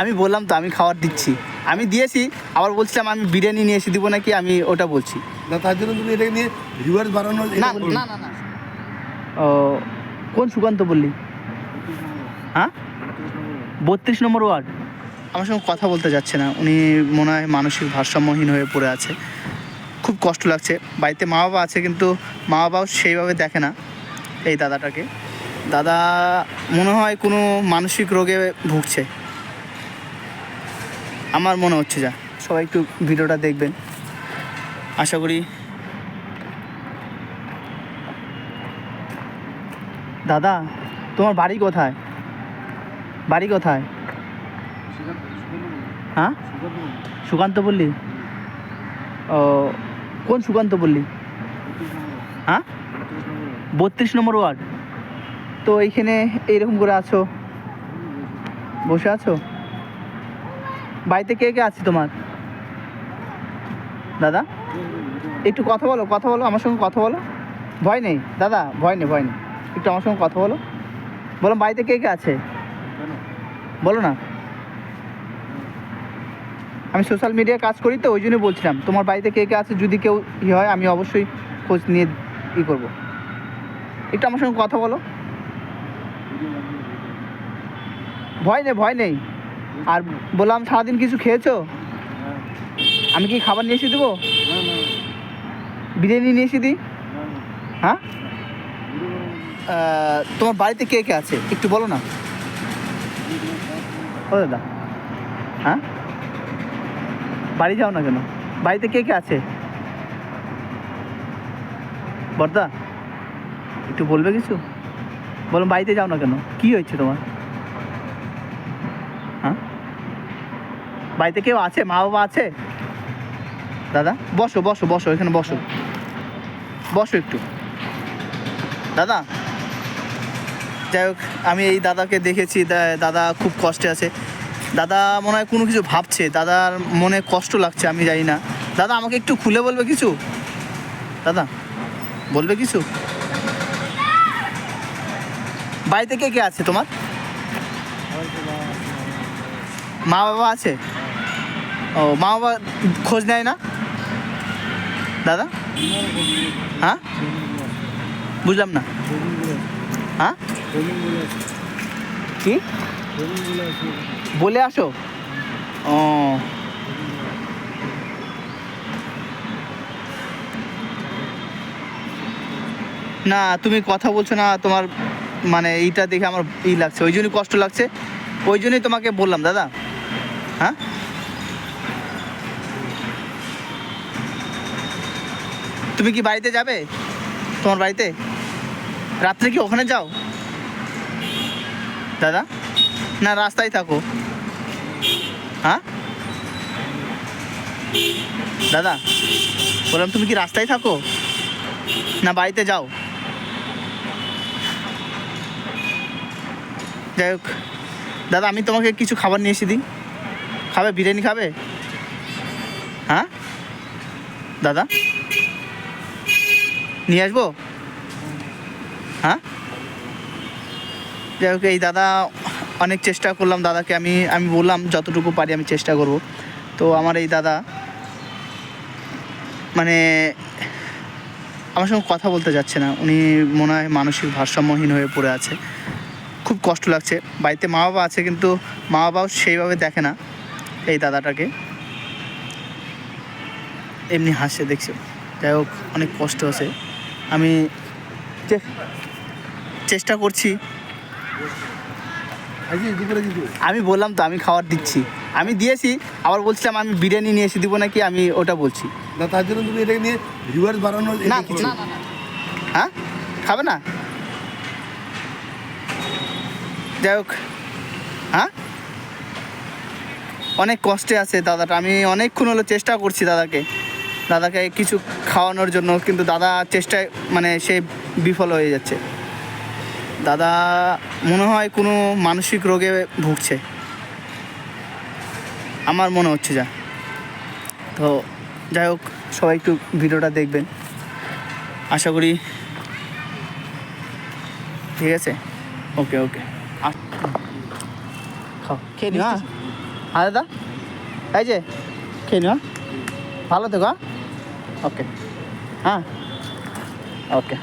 আমি বললাম তো আমি খাবার দিচ্ছি। আমি দিয়েছি আবার বলছিলাম আমি বিরিয়ানি নিয়ে এসে দিব নাকি আমি ওটা বলছি। না তার জন্য তুমি এটাকে নিয়ে বাড়ানোর এটা না না না না। ও কোন সুকান্ত বললি? হ্যাঁ? বত্রিশ নম্বর ওয়ার্ড। আমার সঙ্গে কথা বলতে যাচ্ছে না উনি মনে হয় মানসিক ভারসাম্যহীন হয়ে পড়ে আছে। খুব কষ্ট লাগছে। বাড়িতে মা বাবা আছে কিন্তু মা বাবাও সেইভাবে দেখে না এই দাদাটাকে। দাদা, মনে হয় কোনো মানসিক রোগে ভুগছে। আমার মনে হচ্ছে যা। সবাই একটু ভিডিওটা দেখবেন। আশা করি দাদা, তোমার বাড়ি কোথায়? বাড়ি কোথায়? হ্যাঁ? সুকান্ত বললি ও, কোন সুকান্ত বললি হ্যাঁ? বত্রিশ নম্বর ওয়ার্ড। তো এইখানে এইরকম করে আছো? বসে আছো? বাড়িতে কে কে আছে তোমার? দাদা? একটু কথা বলো কথা বলো, আমার সঙ্গে কথা বলো। ভয় নেই, দাদা, ভয় নেই ভয় নেই। একটু আমার সঙ্গে কথা বলো। বলো, বাড়িতে কে কে আছে? বলো না। আমি সোশ্যাল মিডিয়ায় কাজ করি তো, ওই জন্য বলছিলাম। তোমার বাড়িতে কে কে আছে? যদি কেউ ই হয়, আমি অবশ্যই খোঁজ নিয়ে ই করব। একটু আমার সঙ্গে কথা বলো। ভয় নেই ভয় নেই। আর বললাম, সারাদিন কিছু খেয়েছো? আমি কি খাবার নিয়ে এসে দেবো? বিরিয়ানি নিয়ে এসে দিই? হ্যাঁ? তোমার বাড়িতে কে কে আছে? একটু বলো না। ও দাদা। হ্যাঁ? বাড়ি যাও না কেন? বাড়িতে কে কে আছে? বর্দা, একটু বলবে কিছু? বলো, বাড়িতে যাও না কেন? কি হয়েছে তোমার? হ্যাঁ? বাড়িতে কেউ আছে? মা বাবা আছে? দাদা, বসো বসো বসো, এখানে বসো। বসো একটু। দাদা, যাই হোক, আমি এই দাদাকে দেখেছি দাদা খুব কষ্টে আছে। দাদা মনে হয় কোনো কিছু ভাবছে, দাদার মনে কষ্ট লাগছে, আমি জানি না। দাদা, আমাকে একটু খুলে বলবে কিছু? দাদা, বলবে কিছু? বাড়িতে কে কে আছে তোমার? মা বাবা আছে? ও, মা বাবা খোঁজ নেয় না? দাদা? হ্যাঁ? বুঝলাম না। হ্যাঁ? কি? বলে আসো। ও। না, তুমি কথা বলছো না, তোমার মানে এইটা দেখে আমার ই লাগছে, ওই জন্যই কষ্ট লাগছে। ওই জন্যই তোমাকে বললাম, দাদা। হ্যাঁ? তুমি কি বাড়িতে যাবে? তোমার বাড়িতে? রাত্রে কি ওখানে যাও? দাদা? না, রাস্তায় থাকো। হ্যাঁ? দাদা, বললাম, তুমি কি রাস্তায় থাকো? না, বাড়িতে যাও। যাই হোক। দাদা, আমি তোমাকে কিছু খাবার নিয়ে এসে দিই। খাবে? বিরিয়ানি খাবে? হ্যাঁ? দাদা? নিয়ে আসব? হ্যাঁ? যাই হোক, এই দাদা, অনেক চেষ্টা করলাম দাদাকে। আমি আমি বললাম, যতটুকু পারি আমি চেষ্টা করব। তো আমার এই দাদা মানে আমার সঙ্গে কথা বলতে যাচ্ছে না। উনি মনে হয় মানসিক ভারসাম্যহীন হয়ে পড়ে আছে। খুব কষ্ট লাগছে। বাড়িতে মা বাবা আছে কিন্তু মা বাবাও সেইভাবে দেখে না এই দাদাটাকে। এমনি হাসছে দেখছে। যাই হোক অনেক কষ্ট আছে আমি চেষ্টা করছি। আমি বললাম তো আমি খাবার দিচ্ছি। আমি দিয়েছি আবার বলছিলাম আমি বিরিয়ানি নিয়ে এসে দিব নাকি আমি ওটা বলছি। না তার জন্য তুমি এটাকে নিয়ে ভিউয়ার্স বাড়ানোর না। হ্যাঁ? খাবে না? যাই হোক। হ্যাঁ? অনেক কষ্টে আছে দাদাটা। আমি অনেকক্ষণ হলো চেষ্টা করছি দাদাকে। দাদাকে কিছু খাওয়ানোর জন্য, কিন্তু দাদা চেষ্টায় মানে সে বিফল হয়ে যাচ্ছে। দাদা, মনে হয় কোনো মানসিক রোগে ভুগছে। আমার মনে হচ্ছে যা। তো যাই হোক, সবাই একটু ভিডিওটা দেখবেন। আশা করি, ঠিক আছে? ওকে ওকে। খাও। খেয়ে নিও হ্যাঁ। হ্যাঁ। দাদা এই যে খেয়ে নিও? ভালো থেকো হ্যাঁ। ওকে। হ্যাঁ ওকে।